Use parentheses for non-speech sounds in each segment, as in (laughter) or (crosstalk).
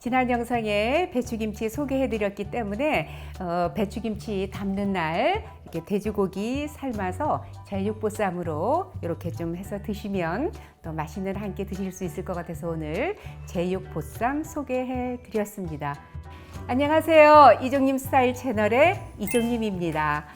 지난 영상에 배추김치 소개해드렸기 때문에 어, 배추김치 담는 날 이렇게 돼지고기 삶아서 제육보쌈으로 이렇게 좀 해서 드시면 또 맛있는 한 끼 드실 수 있을 것 같아서 오늘 제육보쌈 소개해드렸습니다. 안녕하세요. 이종님 스타일 채널의 이종님입니다.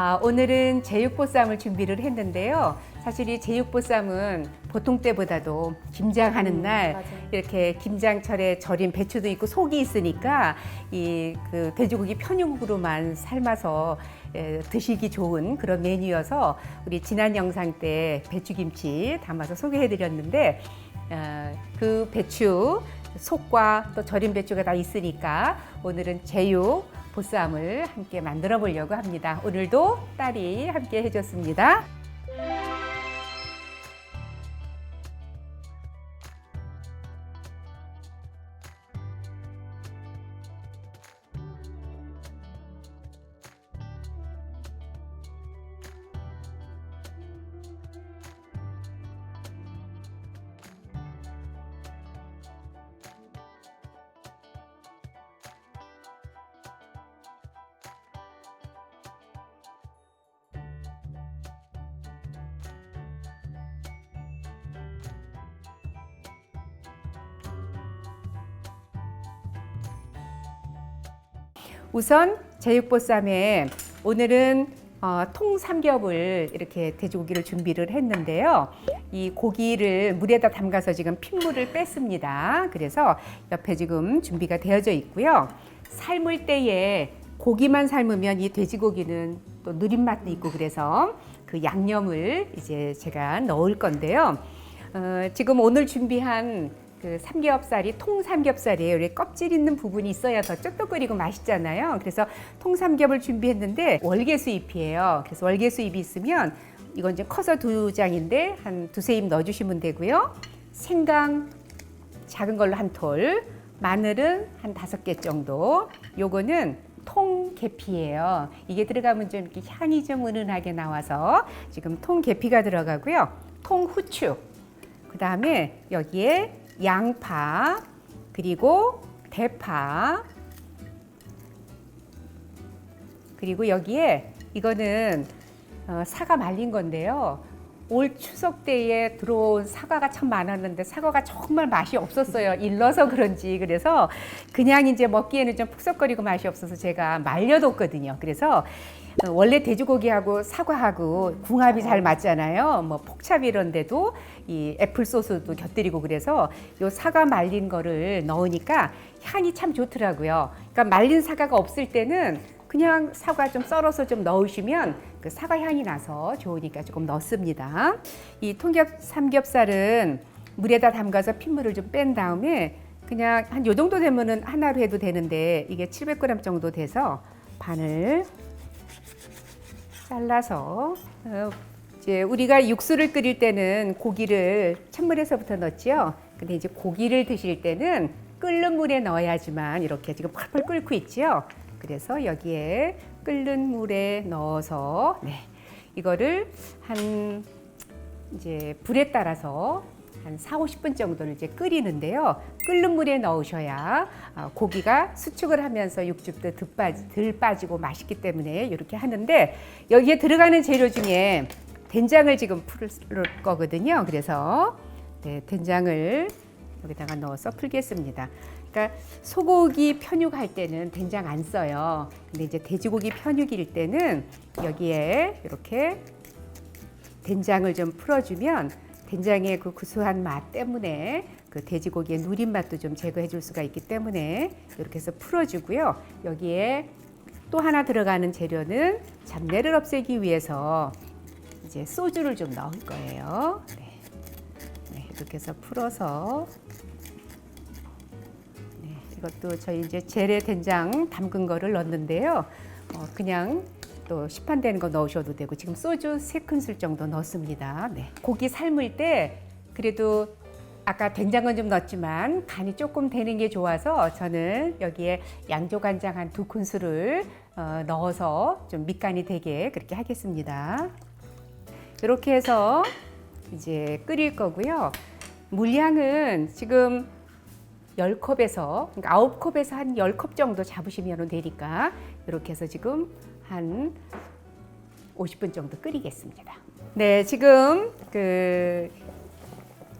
아, 오늘은 제육보쌈을 준비를 했는데요. 사실 이 제육보쌈은 보통 때보다도 김장하는 음, 날 맞아요. 이렇게 김장철에 절인 배추도 있고 속이 있으니까 이 그 돼지고기 편육으로만 삶아서 에, 드시기 좋은 그런 메뉴여서 우리 지난 영상 때 배추김치 담아서 소개해드렸는데 어, 그 배추 속과 또 절인 배추가 다 있으니까 오늘은 제육 보쌈을 함께 만들어 보려고 합니다. 오늘도 딸이 함께 해줬습니다. 우선 제육보쌈에 오늘은 어, 통 삼겹을 이렇게 돼지고기를 준비를 했는데요. 이 고기를 물에다 담가서 지금 핏물을 뺐습니다. 그래서 옆에 지금 준비가 되어져 있고요. 삶을 때에 고기만 삶으면 이 돼지고기는 또 누린 맛도 있고 그래서 그 양념을 이제 제가 넣을 건데요. 어, 지금 오늘 준비한 그 삼겹살이 통삼겹살이에요. 이렇게 껍질 있는 부분이 있어야 더 쫀득거리고 맛있잖아요. 그래서 통삼겹을 준비했는데 월계수 잎이에요. 그래서 월계수 잎이 있으면 이건 이제 커서 두 장인데 한 두세 입 넣어주시면 되고요. 생강 작은 걸로 한 톨, 마늘은 한 다섯 개 정도. 요거는 통계피예요. 이게 들어가면 좀 이렇게 향이 좀 은은하게 나와서 지금 통계피가 들어가고요. 통후추. 그 다음에 여기에 양파, 그리고 대파, 그리고 여기에 이거는 어, 사과 말린 건데요. 올 추석 때에 들어온 사과가 참 많았는데 사과가 정말 맛이 없었어요. 일러서 그런지 그래서 그냥 이제 먹기에는 좀 푹석거리고 맛이 없어서 제가 말려뒀거든요. 그래서 어, 원래 돼지고기하고 사과하고 궁합이 잘 맞잖아요. 뭐 폭찹 이런데도 이 애플 소스도 곁들이고 그래서 요 사과 말린 거를 넣으니까 향이 참 좋더라고요. 그러니까 말린 사과가 없을 때는 그냥 사과 좀 썰어서 좀 넣으시면 그 사과 향이 나서 좋으니까 조금 넣습니다. 이 통겹 삼겹살은 물에다 담가서 핏물을 좀 뺀 다음에 그냥 한 요 정도 되면은 하나로 해도 되는데 이게 700g 정도 돼서 반을 잘라서 어, 이제 우리가 육수를 끓일 때는 고기를 찬물에서부터 넣지요. 근데 이제 고기를 드실 때는 끓는 물에 넣어야지만 이렇게 지금 펄펄 끓고 있지요. 그래서 여기에 끓는 물에 넣어서 네. 이거를 한 이제 불에 따라서 한 4, 50분 정도를 이제 끓이는데요. 끓는 물에 넣으셔야 아, 고기가 수축을 하면서 육즙도 덜, 빠지, 덜 빠지고 맛있기 때문에 이렇게 하는데 여기에 들어가는 재료 중에 된장을 지금 풀을 거거든요. 그래서 네, 된장을 여기다가 넣어서 풀겠습니다. 그러니까 소고기 편육할 때는 된장 안 써요. 근데 이제 돼지고기 편육일 때는 여기에 이렇게 된장을 좀 풀어주면 된장의 그 구수한 맛 때문에 그 돼지고기의 누린 맛도 좀 제거해 줄 수가 있기 때문에 이렇게 해서 풀어주고요. 여기에 또 하나 들어가는 재료는 잡내를 없애기 위해서 이제 소주를 좀 넣을 거예요. 네. 네, 이렇게 해서 풀어서 네, 이것도 저희 이제 재래 된장 담근 거를 넣는데요. 어, 그냥 또 시판되는 거 넣으셔도 되고 지금 소주 세 큰술 정도 넣습니다. 네. 고기 삶을 때 그래도 아까 된장은 좀 넣었지만 간이 조금 되는 게 좋아서 저는 여기에 양조간장 한 두 큰술을 어, 넣어서 좀 밑간이 되게 그렇게 하겠습니다. 이렇게 해서 이제 끓일 거고요. 물량은 지금 10컵에서 그러니까 9컵에서 한 10컵 정도 잡으시면 되니까 이렇게 해서 지금 한 50분 정도 끓이겠습니다. 네, 지금 그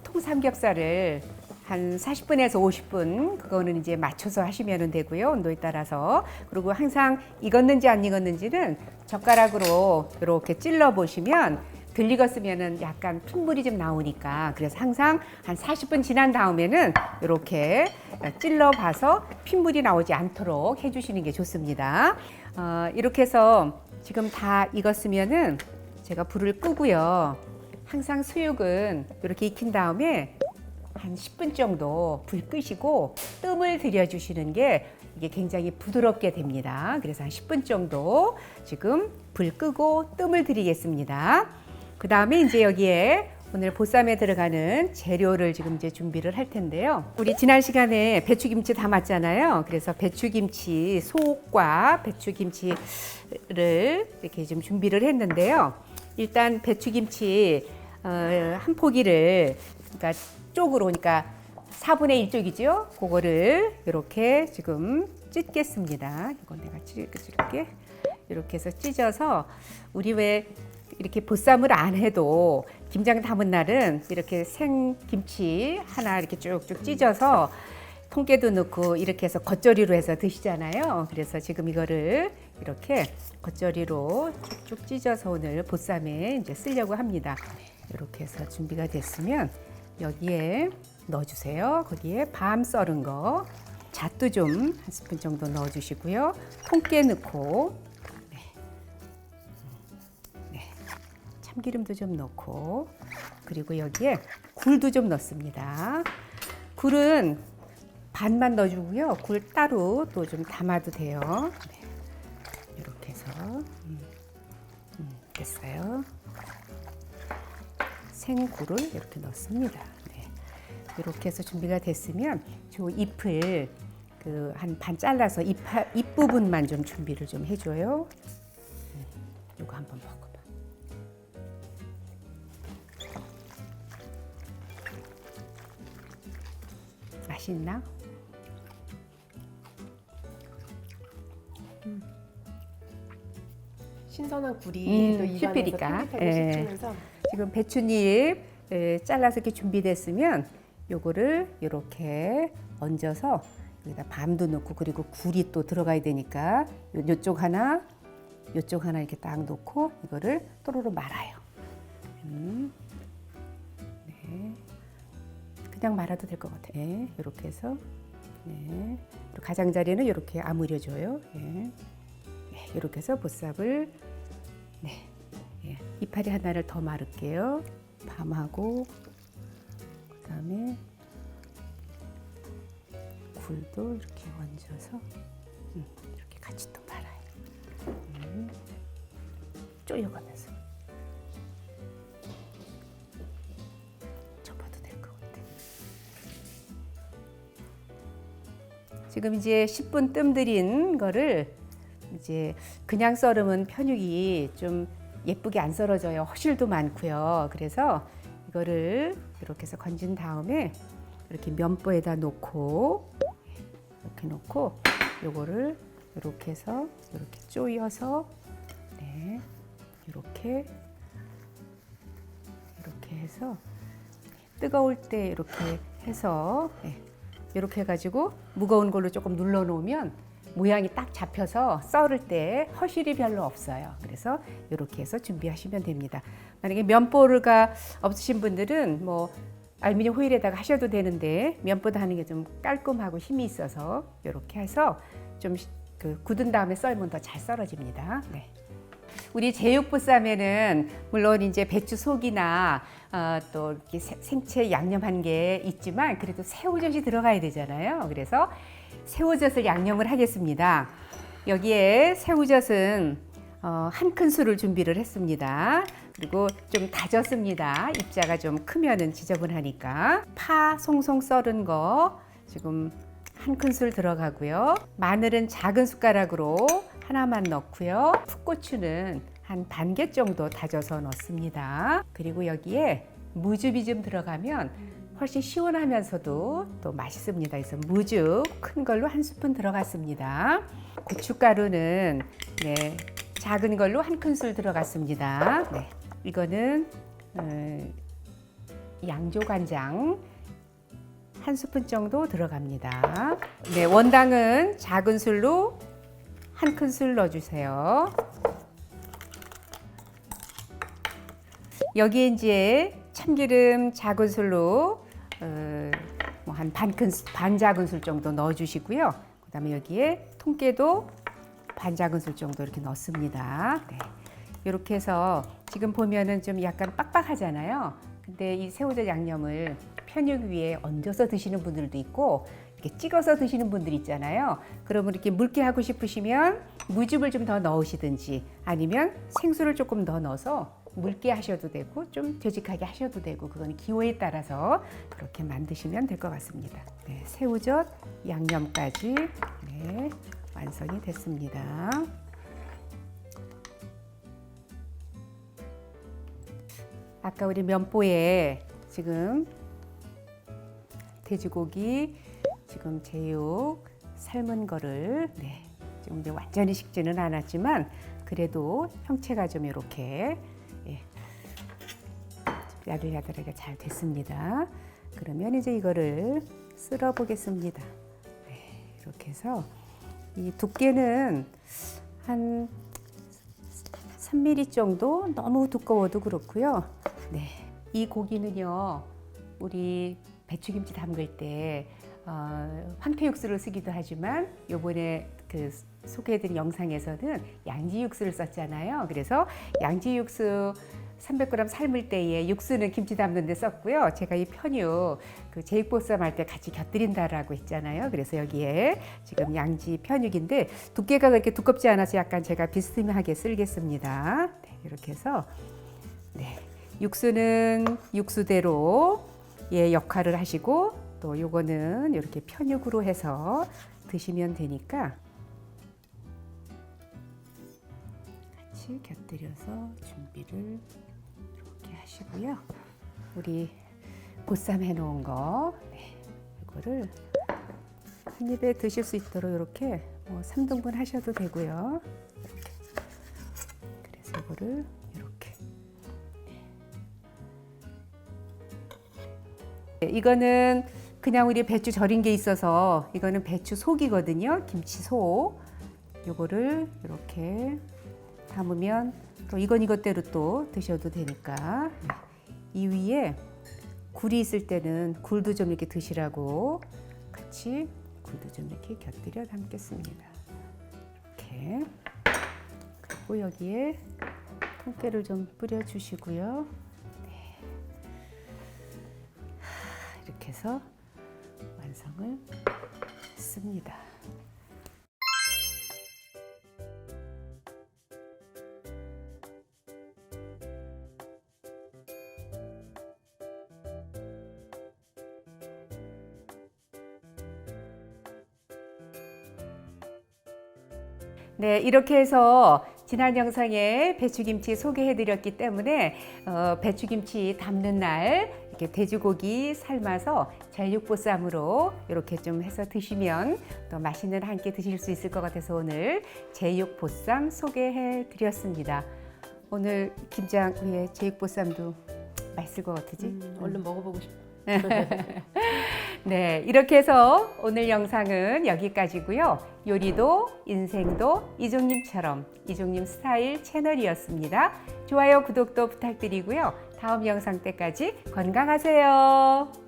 통삼겹살을 한 40분에서 50분 그거는 이제 맞춰서 하시면 되고요. 온도에 따라서. 그리고 항상 익었는지 안 익었는지는 젓가락으로 이렇게 찔러 보시면 덜 익었으면은 약간 핏물이 좀 나오니까 그래서 항상 한 40분 지난 다음에는 이렇게 찔러 봐서 핏물이 나오지 않도록 해주시는 게 좋습니다. 어, 이렇게 해서 지금 다 익었으면은 제가 불을 끄고요. 항상 수육은 이렇게 익힌 다음에 한 10분 정도 불 끄시고 뜸을 들여주시는 게 이게 굉장히 부드럽게 됩니다. 그래서 한 10분 정도 지금 불 끄고 뜸을 들이겠습니다. 그 다음에 이제 여기에 오늘 보쌈에 들어가는 재료를 지금 이제 준비를 할 텐데요. 우리 지난 시간에 배추김치 담았잖아요. 그래서 배추김치 속과 배추김치를 이렇게 좀 준비를 했는데요. 일단 배추김치 어, 한 포기를 그러니까 쪽으로 그러니까 4분의 1쪽이죠. 그거를 이렇게 지금 찢겠습니다. 이건 내가 찢을게. 이렇게 해서 찢어서 우리 왜 이렇게 보쌈을 안 해도 김장 담은 날은 이렇게 생김치 하나 이렇게 쭉쭉 찢어서 통깨도 넣고 이렇게 해서 겉절이로 해서 드시잖아요. 그래서 지금 이거를 이렇게 겉절이로 쭉쭉 찢어서 오늘 보쌈에 이제 쓰려고 합니다. 이렇게 해서 준비가 됐으면 여기에 넣어주세요. 거기에 밤 썰은 거, 잣도 좀 한 스푼 정도 넣어주시고요. 통깨 넣고, 참기름도 좀 넣고, 그리고 여기에 굴도 좀 넣습니다. 굴은 반만 넣어주고요. 굴 따로 또 좀 담아도 돼요. 네. 이렇게 해서 음, 음, 됐어요. 생굴을 이렇게 넣습니다. 네. 이렇게 해서 준비가 됐으면 저 잎을 그 한 반 잘라서 잎, 잎 부분만 좀 준비를 좀 해줘요. 음, 이거 한번 맛있나? 신선한 굴이 음, 또 입안에서 씹히니까. 쫄깃하게 예. 씹히면서 지금 배추잎 에, 잘라서 이렇게 준비됐으면 요거를 이렇게 얹어서 여기다 밤도 넣고 그리고 굴이 또 들어가야 되니까 요, 요쪽 하나 요쪽 하나 이렇게 딱 놓고 이거를 또로로 말아요. 음. 네. 그냥 말아도 될 것 같아요. 네. 이렇게 해서 네. 그리고 가장자리는 이렇게 아무려줘요. 예. 네. 이렇게 해서 보쌈을 네. 예, 이파리 하나를 더 마를게요. 밤하고 그다음에 굴도 이렇게 얹어서 음, 이렇게 같이 또 말아요. 음, 쪼여가면서 지금 이제 10분 뜸 들인 거를 이제 그냥 썰으면 편육이 좀 예쁘게 안 썰어져요. 허실도 많고요. 그래서 이거를 이렇게 해서 건진 다음에 이렇게 면보에다 놓고 이렇게 놓고 요거를 이렇게 해서 이렇게 쪼여서 네 이렇게 이렇게 해서 뜨거울 때 이렇게 해서 네, 이렇게 해가지고 무거운 걸로 조금 눌러 놓으면 모양이 딱 잡혀서 썰을 때 허실이 별로 없어요. 그래서 이렇게 해서 준비하시면 됩니다. 만약에 면보르가 없으신 분들은 뭐 알루미늄 호일에다가 하셔도 되는데 면보다 하는 게 좀 깔끔하고 힘이 있어서 이렇게 해서 좀 그 굳은 다음에 썰면 더 잘 썰어집니다. 네. 우리 제육보쌈에는 물론 이제 배추 속이나 어, 또 이렇게 세- 생채 양념한 게 있지만 그래도 새우젓이 들어가야 되잖아요. 그래서 새우젓을 양념을 하겠습니다. 여기에 새우젓은 어, 한 큰술을 준비를 했습니다. 그리고 좀 다졌습니다. 입자가 좀 크면은 지저분하니까 파 송송 썰은 거 지금 한 큰술 들어가고요. 마늘은 작은 숟가락으로 하나만 넣고요. 풋고추는 한 반 개 정도 다져서 넣습니다. 그리고 여기에 무즙이 좀 들어가면 훨씬 시원하면서도 또 맛있습니다. 그래서 무즙 큰 걸로 한 스푼 들어갔습니다. 고춧가루는 네, 작은 걸로 한 큰술 들어갔습니다. 네, 이거는 어, 양조간장 한 스푼 정도 들어갑니다. 네, 원당은 작은 술로 한 큰술 넣어주세요. 여기에 이제 참기름 작은 술로 어, 뭐한 반큰 반 작은 술 정도 넣어주시고요. 그다음에 여기에 통깨도 반 작은 술 정도 이렇게 넣습니다. 네. 이렇게 해서 지금 보면은 좀 약간 빡빡하잖아요. 근데 이 새우젓 양념을 편육 위에 얹어서 드시는 분들도 있고 이렇게 찍어서 드시는 분들 있잖아요. 그러면 이렇게 묽게 하고 싶으시면 무즙을 좀 더 넣으시든지 아니면 생수를 조금 더 넣어서 묽게 하셔도 되고 좀 되직하게 하셔도 되고 그건 기호에 따라서 그렇게 만드시면 될 것 같습니다. 네, 새우젓 양념까지 네, 완성이 됐습니다. 아까 우리 면보에 지금 돼지고기 지금 제육 삶은 거를 네, 지금 이제 완전히 식지는 않았지만 그래도 형체가 좀 이렇게 예, 야들야들하게 잘 됐습니다. 그러면 이제 이거를 쓸어 보겠습니다. 네, 이렇게 해서 이 두께는 한 3mm 정도 너무 두꺼워도 그렇고요. 네, 이 고기는요 우리 배추김치 담글 때 어, 황태 육수를 쓰기도 하지만 요번에 그 소개해드린 영상에서는 양지 육수를 썼잖아요. 그래서 양지 육수 300g 삶을 때에 육수는 김치 담는 데 썼고요. 제가 이 편육 그 제육보쌈 할 때 같이 곁들인다라고 했잖아요. 그래서 여기에 지금 양지 편육인데 두께가 그렇게 두껍지 않아서 약간 제가 비스듬하게 쓸겠습니다. 네, 이렇게 해서 네, 육수는 육수대로 예 역할을 하시고 또 요거는 이렇게 편육으로 해서 드시면 되니까 같이 곁들여서 준비를 이렇게 하시고요. 우리 보쌈 해놓은 거 네, 이거를 한 입에 드실 수 있도록 이렇게 뭐 3등분 하셔도 되고요. 그래서 이거를 이렇게 네, 이거는 그냥 우리 배추 절인 게 있어서 이거는 배추 속이거든요. 김치 속. 요거를 이렇게 담으면 또 이건 이것대로 또 드셔도 되니까 네. 이 위에 굴이 있을 때는 굴도 좀 이렇게 드시라고 같이 굴도 좀 이렇게 곁들여 담겠습니다. 이렇게 그리고 여기에 통깨를 좀 뿌려 주시고요. 네. 하, 이렇게 해서 완성을 했습니다. 네, 이렇게 해서 지난 영상에 배추김치 소개해드렸기 때문에 어, 배추김치 담는 날 이렇게 돼지고기 삶아서 제육보쌈으로 이렇게 좀 해서 드시면 또 맛있는 한 끼 드실 수 있을 것 같아서 오늘 제육보쌈 소개해 드렸습니다. 오늘 김장 위에 제육보쌈도 맛있을 것 같으지? 음, 얼른 먹어보고 싶어. (laughs) 네, 이렇게 해서 오늘 영상은 여기까지고요. 요리도 인생도 이종님처럼 이종님 스타일 채널이었습니다. 좋아요, 구독도 부탁드리고요. 다음 영상 때까지 건강하세요.